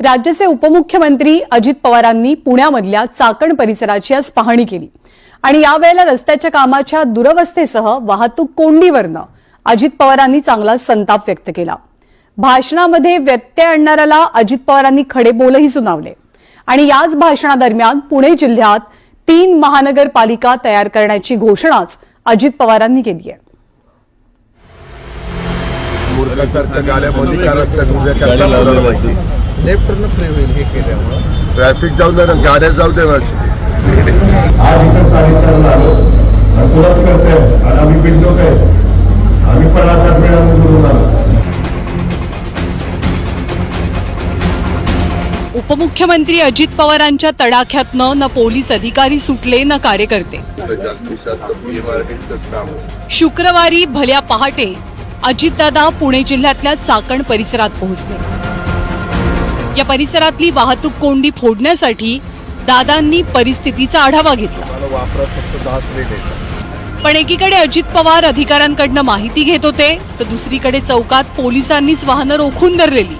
राज्याचे उपमुख्यमंत्री अजित पवारांनी पुण्यामधल्या चाकण परिसराची आज पाहणी केली. आणि यावेळेला रस्त्याच्या कामाच्या दुरवस्थेसह वाहतूक कोंडीवरनं अजित पवारांनी चांगला संताप व्यक्त केला. भाषणामध्ये व्यत्यय आणणाऱ्याला अजित पवारांनी खडेबोलही सुनावले. आणि याच भाषणादरम्यान पुणे जिल्ह्यात तीन महानगरपालिका तयार करण्याची घोषणाच अजित पवारांनी केली आहे. करता लेफ्टनं फ्री होईल हे केल्यामुळं. ट्रॅफिक जाऊ दे ना गाड्या जाऊ दे ना. आज इथं साडेचारला आलो. आणि तुलाच करतोय. आणि आम्ही पिंडो काय? आम्ही पण आठ करून आलो. उपमुख्यमंत्री अजित पवारांच्या तडाख्यातनं न पोलीस अधिकारी सुटले न कार्यकर्ते. जास्तीत जास्त पीएमआरटीचंच काम आहे. शुक्रवारी भल्या पहाटे अजितदादा पुणे जिल्ह्यातल्या चाकण परिसरात पोहोचले. या परिसरातली वाहतूक कोंडी फोडण्यासाठी दादांनी परिस्थितीचा आढावा घेतला. पण एकीकडे अजित पवार अधिकाऱ्यांकडनं माहिती घेत होते तर दुसरीकडे चौकात पोलिसांनीच वाहनं रोखून धरलेली.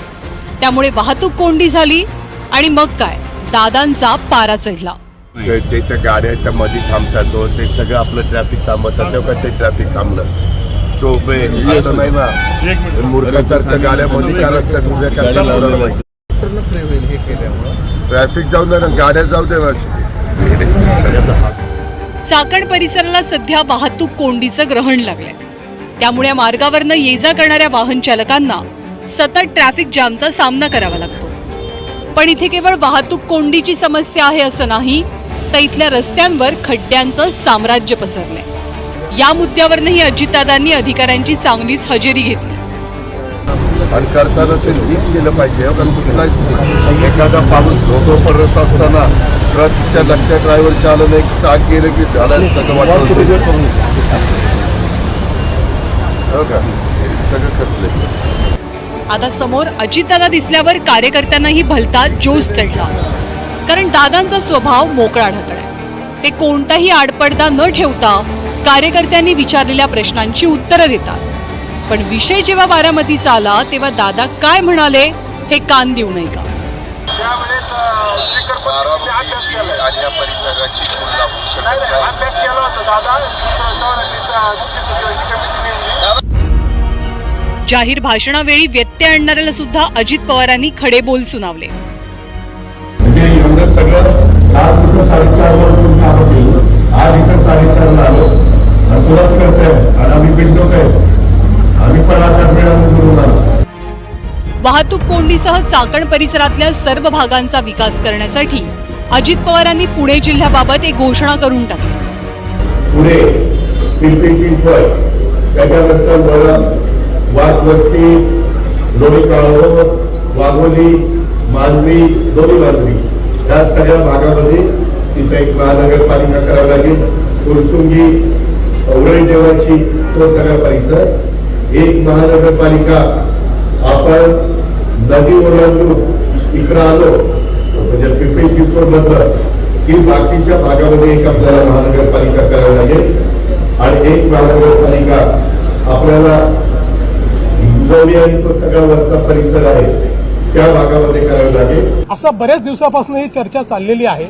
त्यामुळे वाहतूक कोंडी झाली आणि मग काय? दादांचा पारा चढला. ते- त्या गाड्या त्या मध्ये थांबतात तो ते सगळं आपलं ट्रॅफिक थांबवतात. तेव्हा ते ट्रॅफिक थांबलं. चोपे असं नाही ना. मूर्खासारख्या गाड्यामध्ये का रस्त्यात उभ्या करता मुलाला माहिती लेफ्टनं फ्री होईल हे केल्यामुळं ट्रॅफिक जाऊ दे ना गाड्या जाऊ दे ना. चाकण परिसराला सध्या वाहतूक कोंडीचं ग्रहण लागलंय. त्यामुळे मार्गावरनं ये जा करणाऱ्या वाहन चालकांना सतत ट्रॅफिक जामचा सामना करावा लागतो. पण इथे केवळ वाहतूक कोंडीची समस्या आहे असं नाही तर इथल्या रस्त्यांवर खड्ड्यांचं साम्राज्य पसरलंय. या मुद्द्यावरनंही अजितदादांनी अधिकाऱ्यांची चांगलीच हजेरी घेतली. आणि करताना ते नीट केलं पाहिजे हो, कारण कुठला एखादा पाऊस धोधो पडत असताना ट्रकच्या लक्षात ड्रायव्हर चालवलं एक चाक गेलं की झालं सगळं वाटलं हो का? सगळं खचले आता समोर अजितदादा दिसल्यावर कार्यकर्त्यांनाही भलता जोश चढला. कारण दादांचा स्वभाव मोकळा ढकळा आहे. ते कोणताही आडपडदा न ठेवता कार्यकर्त्यांनी विचारलेल्या प्रश्नांची उत्तरं देतात. पण विषय जेव्हा बारामतीचा आला तेव्हा दादा काय म्हणाले हे कान देऊ नये का? अभ्यास केला. होता दादा. जाहीर भाषणावेळी व्यत्यय आणणाऱ्याला सुद्धा अजित पवारांनी खडे बोल सुनावले. वाहतूक कोंडीसह चाकण परिसरातल्या सर्व भागांचा विकास करण्यासाठी अजित पवारांनी पुणे जिल्ह्याबाबत एक घोषणा करून टाकली. पुणे पिंपरी चिंचवड त्याच्यानंतर वळण वाघवस्ती लोणी वाघोली मांजरी दोन्ही मांजरी या सगळ्या भागामध्ये तिथे एक महानगरपालिका करावी लागेल. कुरसुंगी उरण देवाची तो सगळा परिसर. एक महानगरपालिका आपण नदी ओलांडून इकडं आलो म्हणजे पिंपरी चिंचवड मधलं की बाकीच्या भागामध्ये एक आपल्याला महानगरपालिका करावी लागेल. आणि एक महानगरपालिका आपल्याला हिंजवली आणि तो सगळा वरचा परिसर आहे त्या भागामध्ये करावी लागेल. असं बऱ्याच दिवसापासून ही चर्चा चाललेली आहे.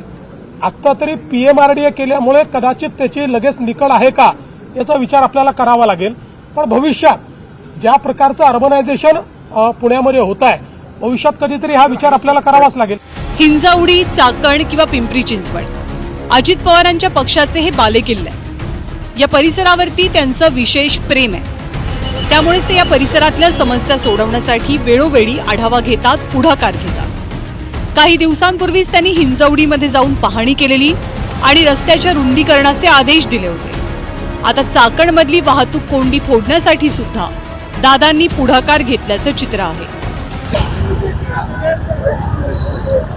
आत्ता तरी पीएमआरडीए केल्यामुळे कदाचित त्याची लगेच निकड आहे का याचा विचार आपल्याला करावा लागेल. पण भविष्यात ज्या प्रकारचं अर्बनायझेशन पुण्यामध्ये होत आहे भविष्यात कधीतरी हा विचार आपल्याला करावाच लागेल. हिंजावडी चाकण किंवा पिंपरी चिंचवड. अजित पवारांच्या पक्षाचे हे बालेकिल्ले. या परिसरावरती त्यांचं विशेष प्रेम आहे. त्यामुळेच ते या परिसरातल्या समस्या सोडवण्यासाठी वेळोवेळी आढावा घेतात पुढाकार घेतात. काही दिवसांपूर्वीच त्यांनी हिंजवडीमध्ये जाऊन पाहणी केलेली आणि रस्त्याच्या रुंदीकरणाचे आदेश दिले होते. आता चाकणमधली वाहतूक कोंडी फोडण्यासाठी सुद्धा दादांनी पुढाकार घेतल्याचं चित्र आहे.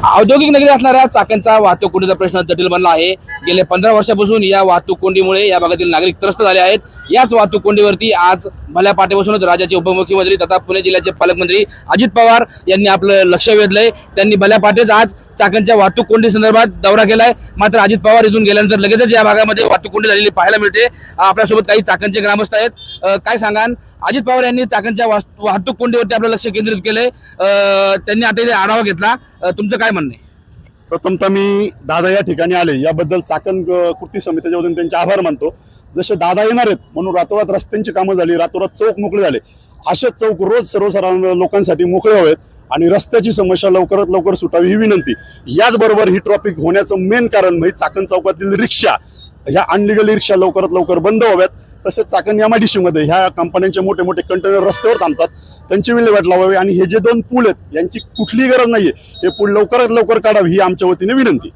औद्योगिक नगरी असणाऱ्या चाकणचा वाहतूक कोंडीचा प्रश्न जटिल बनला आहे. गेले पंधरा वर्षापासून या वाहतूक कोंडीमुळे या भागातील नागरिक त्रस्त झाले आहेत. याच वाहतूक कोंडीवरती आज भल्या पाठीपासूनच राज्याचे उपमुख्यमंत्री तथा पुणे जिल्ह्याचे पालकमंत्री अजित पवार यांनी आपलं लक्ष वेधलंय. त्यांनी भल्या पाठीच आज चाकणच्या वाहतूक कोंडी संदर्भात दौरा केलाय. मात्र अजित पवार इथून गेल्यानंतर लगेचच या भागामध्ये वाहतूक कोंडी झालेली पाहायला मिळते. आपल्यासोबत काही चाकणचे ग्रामस्थ आहेत. काय सांगाल? अजित पवार यांनी चाकणच्या वाहतूक कोंडीवरती आपलं लक्ष केंद्रित केलंय. त्यांनी आता इथे आढावा घेतला. तुमचं काय म्हणणं आहे? प्रथमतः मी दादा या ठिकाणी आले. याबद्दल चाकण कृती समितीच्या वतीने त्यांचे आभार मानतो. जसे दादा येणार आहेत म्हणून रातोरात रस्त्यांची कामं झाली रातोरात चौक मोकळे झाले. असेच चौक रोज सर्वसाधारण लोकांसाठी मोकळे व्हावेत आणि रस्त्याची समस्या लवकरात लवकर सुटावी ही विनंती. याचबरोबर ही ट्रॉफिक होण्याचं मेन कारण म्हणजे चाकण चौकातील रिक्षा. ह्या अनलिगल रिक्षा लवकरात लवकर बंद व्हाव्यात. तसेच चाकण एमआयडीसी मध्ये ह्या कंपन्यांचे मोठे मोठे कंटेनर रस्त्यावर थांबतात त्यांची विल्हेवाट लावावी आणि हे जे दोन पूल आहेत यांची कुठलीही गरज नाहीये. हे पूल लवकरात लवकर काढावी ही आमच्या वतीने विनंती.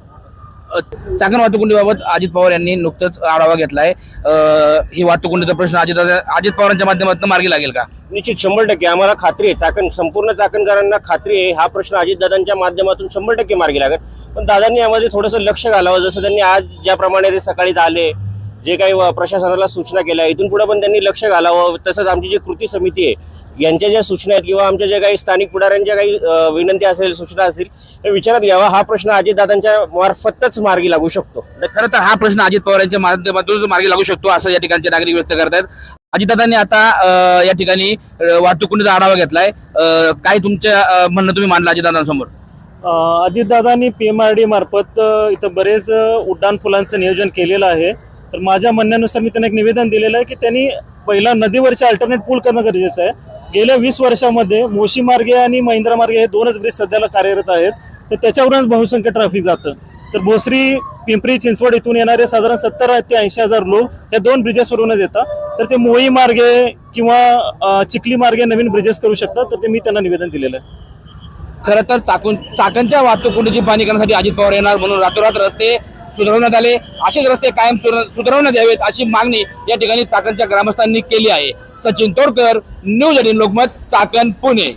चाकण वाहतुकीबाबत अजित पवार यांनी नुकतंच आढावा घेतलाय. अं, ही वाहतुकीचा प्रश्न अजित अजित पवारांच्या माध्यमातून मार्गी लागेल का? निश्चित शंभर टक्के. आम्हाला खात्री आहे. चाकण संपूर्ण चाकणकरांना खात्री आहे. हा प्रश्न अजितदादांच्या माध्यमातून शंभर टक्के मार्गी लागेल. पण दादांनी यामध्ये थोडंसं लक्ष घालावं. जसं त्यांनी आज ज्याप्रमाणे ते सकाळी आले जे काही व- प्रशासनाला सूचना केल्या इथून पुढे पण त्यांनी लक्ष घालावं. तसंच आमची जी कृती समिती आहे यांच्या ज्या सूचना आहेत किंवा आमच्या ज्या काही स्थानिक पुढाऱ्यांच्या काही विनंती असेल सूचना असतील हे विचारात घ्यावा. हा प्रश्न अजितदादांच्या मार्फतच मार्गी लागू शकतो. खरं तर हा प्रश्न अजित पवार यांच्या माध्यमातून मार्गी लागू शकतो असं या ठिकाणचे नागरिक व्यक्त करतायत अजितदादांनी आता या ठिकाणी अं, वाहतूक कोंडीचा आढावा घेतलाय. काय तुमच्या म्हणणं तुम्ही मांडलं अजितदादांसमोर? अजितदादांनी पी एम आर डी मार्फत इथं बरेच उड्डाण पुलांचं नियोजन केलेलं आहे. तर माझ्या म्हणण्यानुसार मी त्यांना एक निवेदन दिलेलं आहे की त्यांनी पहिला नदीवरचे अल्टरनेट पूल करणं गरजेचं आहे. गेल्या वीस वर्षामध्ये मोशी मार्गे आणि महिंद्रा मार्गे हे दोनच ब्रिज सध्याला कार्यरत आहेत. तर त्याच्यावरूनच बहुसंख्य ट्रॅफिक जातं. तर भोसरी पिंपरी चिंचवड इथून येणारे साधारण सत्तर ते ऐंशी हजार लोक या दोन ब्रिजेसवरूनच येतात. तर ते मोई मार्गे किंवा अ, चिखली मार्गे नवीन ब्रिजेस करू शकतात. तर ते मी त्यांना निवेदन दिलेलं आहे. खरं तर चाकून चाकणच्या वाहतूक कोंडीची पाणी करण्यासाठी अजित पवार येणार म्हणून रातोरात रस्ते सुधारवण्यात आले. असेच रस्ते कायम सुधारवण्यात यावेत अशी मागणी या ठिकाणी चाकणच्या ग्रामस्थांनी केली आहे. Sachin Todkar news eighteen Lokmat Chakan Pune.